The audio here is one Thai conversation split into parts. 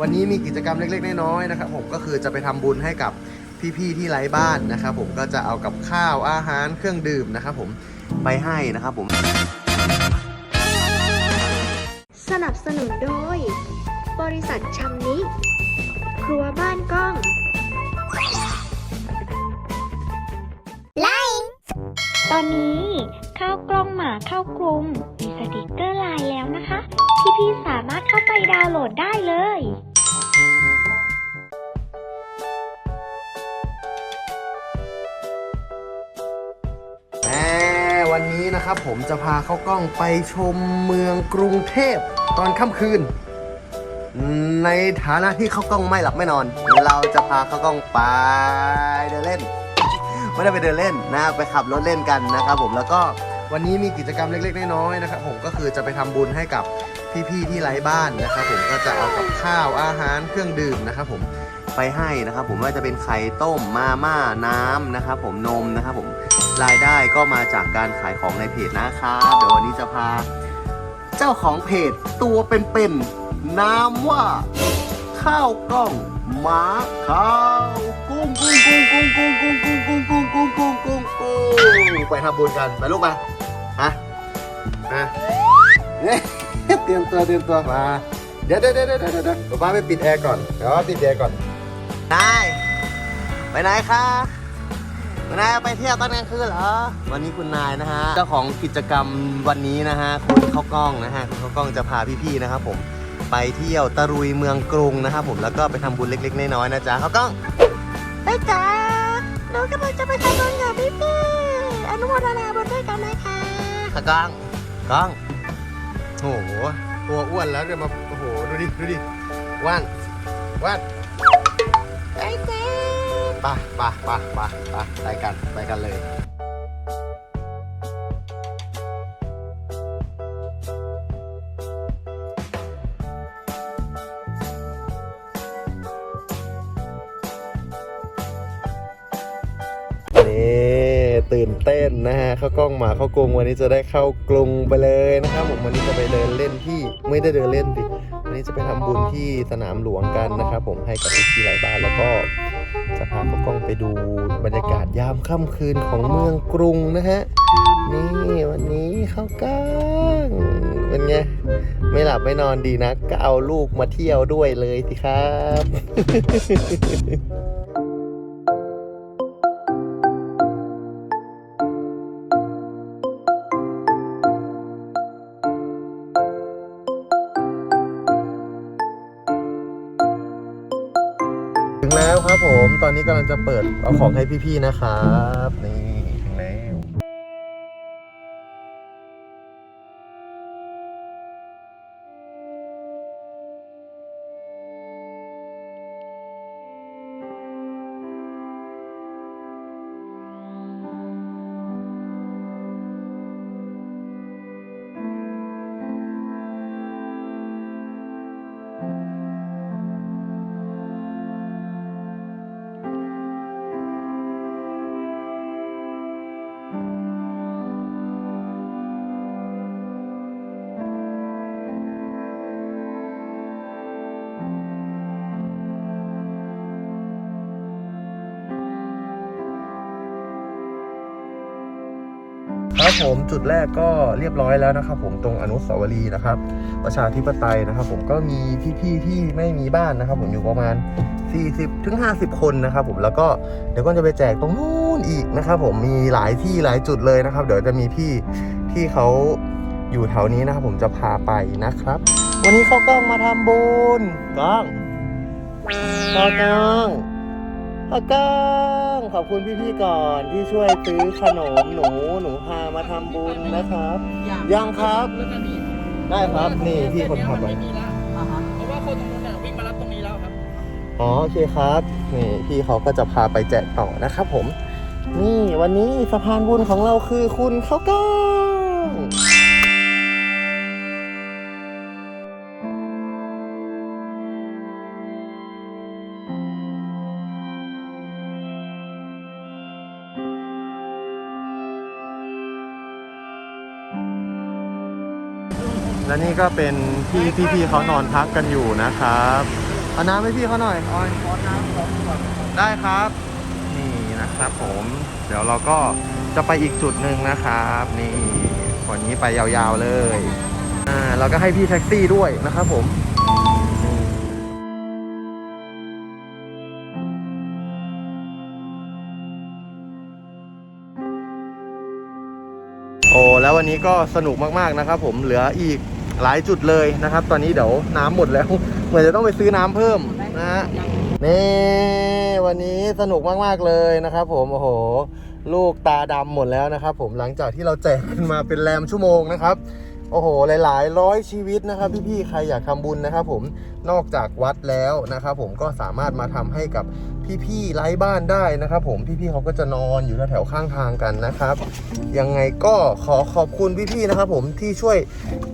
วันนี้มีกิจกรรมเล็กๆ น้อยๆนะครับผมก็คือจะไปทำบุญให้กับพี่ๆที่ไร้บ้านนะครับผมก็จะเอากับข้าวอาหารเครื่องดื่มนะครับผมไปให้นะครับผม สนับสนุนโดย บริษัทชำนิครัวบ้านกล้องตอนนี้ ข้าวกล้องหมาเข้ากรุงมีสติกเกอร์ไลน์แล้วนะคะ พี่ๆสามารถเข้าไปดาวน์โหลดได้เลยแหมวันนี้นะครับผมจะพาเข้ากล้องไปชมเมืองกรุงเทพตอนค่ำคืน ในฐานะที่เข้ากล้องไม่หลับไม่นอน เราจะพาเข้ากล้องไปเดินเล่น ไม่ได้ไปเดินเล่นนะ ไปขับรถเล่นกันนะครับผมแล้วก็ วันนี้มีกิจกรรมเล็กๆน้อยๆนะครับผมก็คือจะไปทำบุญให้กับพี่ๆที่ไร้บ้านนะครับผมก็จะเอากับข้าวอาหารเครื่องดื่มนะครับผมไปให้นะครับผมว่าจะเป็นไข่ต้มมาม่าน้ำนะครับผมนมนะครับผมรายได้ก็มาจากการขายของในเพจนะครับเดี๋ยววันนี้จะพา เจ้าของเพจตัวเป็นๆนามว่า ข้าวกล้องหมาข้าวกุ้งกุ้งกุ้งกุ้งกุ้งกุ้งกุ้งกุ้งกุ้งกุ้งกุ้งกุ้งกุ้งไปทำบุญกันไปลูก มาฮะมาเนี่ยเตรียมตัวเตรียมตัวมา เดี๋ยวเดี๋ยวเดี๋ยวเดี๋ยวเดี๋ยวเดี๋ยวป้าไปปิดแอร์ก่อนเดี๋ยวปิดแอร์ก่อนนายไปไหนคะคุณนายไปเที่ยวตอนกลางคืนเหรอ วันนี้คุณนายนะฮะ เจ้าของกิจกรรมวันนี้นะฮะ คุณข้าวกล้องนะฮะ คุณข้าวกล้องจะพาพี่ๆนะครับผม ไปเที่ยวตะรุยเมืองกรุงนะครับผม แล้วก็ไปทำบุญเล็กๆน้อยๆนะจ๊ะเขากล้อง ไปจ้าหนูกำลังจะไปทำบุญกับพี่พี่ๆ อนุโมทนาบุญด้วยกันนะคะเขากล้องกล้องโอ้โหตัวอ้วนแล้วเดี๋ยวมาโอ้โหดูดิดูดิว่านว่านไปเจ๊ไปไปไปไปไปไปกันไปกันเลยนี่ ตื่นเต้นนะฮะเข้ากล้องหมาเข้ากรุงวันนี้จะได้เข้ากรุงไปเลยนะครับผมวันนี้จะไปเดินเล่นที่ไม่ได้เดินเล่นสิวันนี้จะไปทำบุญที่สนามหลวงกันนะครับผมให้กับพี่ที่ไร้บ้านแล้วก็จะพาเข้ากล้องไปดูบรรยากาศยามค่ำคืนของเมืองกรุงนะฮะนี่วันนี้เข้ากล้องเป็นไงไม่หลับไม่นอนดีนะก็เอาลูกมาเที่ยวด้วยเลยสิครับ แล้วครับผม ตอนนี้กำลังจะเปิดเอาของให้พี่ๆนะครับนี่ ครับผมจุดแรกก็เรียบร้อยแล้วนะครับ ผมตรงอนุสาวรีย์นะครับ ประชาธิปไตยนะครับ ผมก็มีพี่ๆที่ไม่มีบ้านนะครับ ผมอยู่ประมาณ 40ถึง50 คนนะครับ ผมแล้วก็เดี๋ยวก็จะไปแจกตรงนู้นอีกนะครับ ผมมีหลายที่หลายจุดเลยนะครับ เดี๋ยวจะมีพี่ที่เขาอยู่แถวนี้นะครับ ผมจะพาไปนะครับ วันนี้เขากล้องมาทำบุญกล้องกล้อง กล้องกล้องขอบคุณพี่ๆก่อนที่ช่วยซื้อขนมหนูหนูพามาทำบุญนะครับ ยังครับ แล้วก็มีได้ครับนี่พี่คนขับไว้ไว้มีแล้วเพราะว่าคนตรงนู้นน่ะวิ่งมารับตรงนี้แล้วครับอ๋อโอเคครับนี่พี่เขาก็จะพาไปแจกต่อนะครับผม นี่วันนี้สะพานบุญของเราคือคุณข้าวกล้อ และนี่ก็เป็นที่พี่ๆเขานอนพักกันอยู่นะครับเอาน้ำให้พี่เขาหน่อยออยขอน้ำก่อนได้ครับ นี่นะครับผม เดี๋ยวเราก็จะไปอีกจุดหนึ่งนะครับ นี่วันนี้ไปยาวๆเลยอ่าเราก็ให้พี่แท็กซี่ด้วยนะครับผมนี่โอ้แล้ววันนี้ก็สนุกมากๆนะครับผมเหลืออีก หลายจุดเลยนะครับ ตอนนี้เดี๋ยวน้ำหมดแล้ว เหมือนจะต้องไปซื้อน้ำเพิ่มนะฮะนี่วันนี้สนุกมากๆเลยนะครับ ผมโอ้โห ลูกตาดำหมดแล้วนะครับ ผมหลังจากที่เราแจกกันมาเป็นแรมชั่วโมงนะครับ โอ้โห หลาย ๆ ร้อยชีวิตนะครับพี่ๆใครอยากทำบุญนะครับผมนอกจากวัดแล้วนะครับผมก็สามารถมาทำให้กับพี่ๆไร้บ้านได้นะครับผมพี่ๆเขาก็จะนอนอยู่แถวๆข้างทางกันนะครับ ยังไงก็ขอขอบคุณพี่ๆนะครับผมที่ช่วย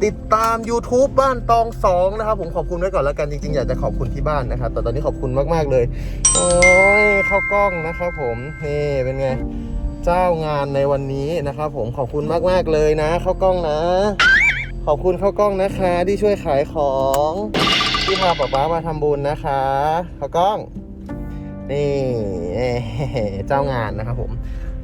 ติดตาม YouTube บ้านตองสองนะครับผมขอบคุณไว้ก่อนแล้วกันจริงๆ อยากจะขอบคุณที่บ้านนะครับ แต่ตอนนี้ขอบคุณมากๆเลยโอ้ยเข้ากล้องนะครับผมนี่เป็นไงเจ้างานในวันนี้นะครับผมขอบคุณมากๆเลยนะ เข้ากล้องนะ ขอบคุณข้าวกล้องนะคะ ที่ช่วยขายของที่พาป๊าป๊ามาทำบุญนะคะข้าวกล้อง นี่เจ้างานนะครับผม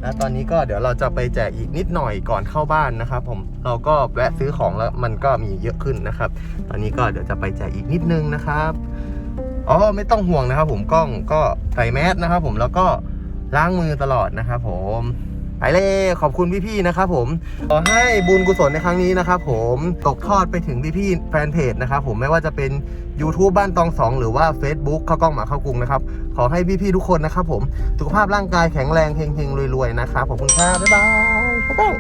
แล้วตอนนี้ก็เดี๋ยวเราจะไปแจกอีกนิดหน่อยก่อนเข้าบ้านนะครับผมเราก็แวะซื้อของแล้วมันก็มีเยอะขึ้นนะครับ ตอนนี้ก็เดี๋ยวจะไปแจกอีกนิดนึงนะครับอ๋อไม่ต้องห่วงนะครับ ผมกล้องก็ใส่แมสนะครับ ผมแล้วก็ล้างมือตลอดนะครับผม ไปเลยขอบคุณพี่ๆนะครับผมขอให้บุญกุศลในครั้งนี้นะครับผมตกทอดไปถึงพี่ๆแฟนเพจนะครับผมไม่ว่าจะเป็น YouTube บ้านตองสองหรือว่า Facebook ข้าวกล้องหมาข้าวกรุงนะครับขอให้พี่ๆทุกคนนะครับผมสุขภาพร่างกายแข็งแรงเฮงๆรวยๆนะครับขอบคุณครับบ๊ายบายข้าวกล้อง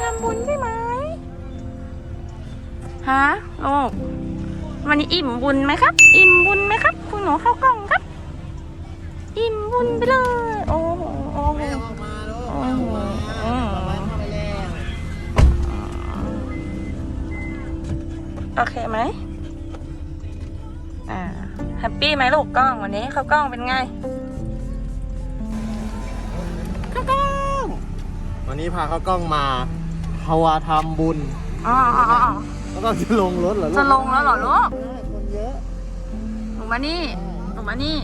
ทำบุญใช่ไหมฮะลูกวันนี้อิ่มบุญไหมครับ อิ่มบุญไหมครับ คุณหนูเข้ากล้องครับ อิ่มบุญไปเลย โอ้โหโอ้โหโอ้โหอืมโอเคไหมอ่าแฮปปี้ไหมลูกกล้องวันนี้เข้ากล้องเป็นไงวันนี้พาข้าวกล้องมา ภาวาทำบุญ อ๋ออ๋ออ๋อแล้วก็จะลงรถเหรอลูกจะลงแล้วเหรอลูกคนเยอะหนูมานี่หนูมานี่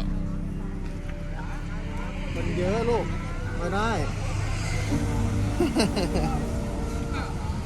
คนเยอะลูกไม่ได้